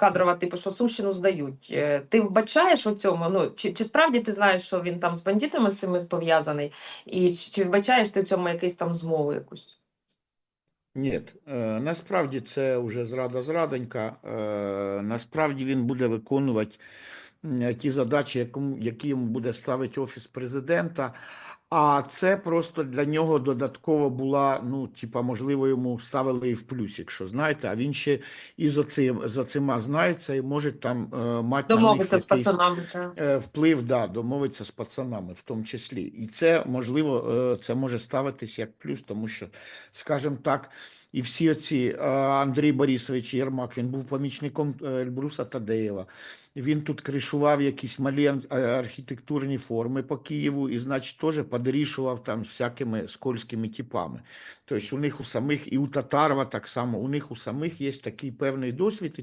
кадрова, типу, що Сумщину здають. Е, Ти вбачаєш у цьому? Ну чи, чи справді ти знаєш, що він там з бандитами з цими пов'язаний, і чи, вбачаєш ти в цьому якусь там змову якусь? Ні, е, насправді це вже зрада зрадонька. Е, Насправді він буде виконувати ті задачі, які йому буде ставити Офіс президента. А це просто для нього додатково була, ну, типа, можливо, йому ставили і в плюс, якщо знаєте, а він ще і за цим за цима знається і може там е, мати на них Домовиться з пацанами. Е, вплив, да, домовитися з пацанами в тому числі. І це, можливо, е, це може ставитись як плюс, тому що, скажімо так, і всі оці е, Андрій Борисович Єрмак, він був помічником е, Ельбруса Тадеєва. Він тут кришував якісь малі е, архітектурні форми по Києву і, значить, теж подрішував там всякими скользькими типами. Тобто у них у самих, і у татарва так само, у них у самих є такий певний досвід.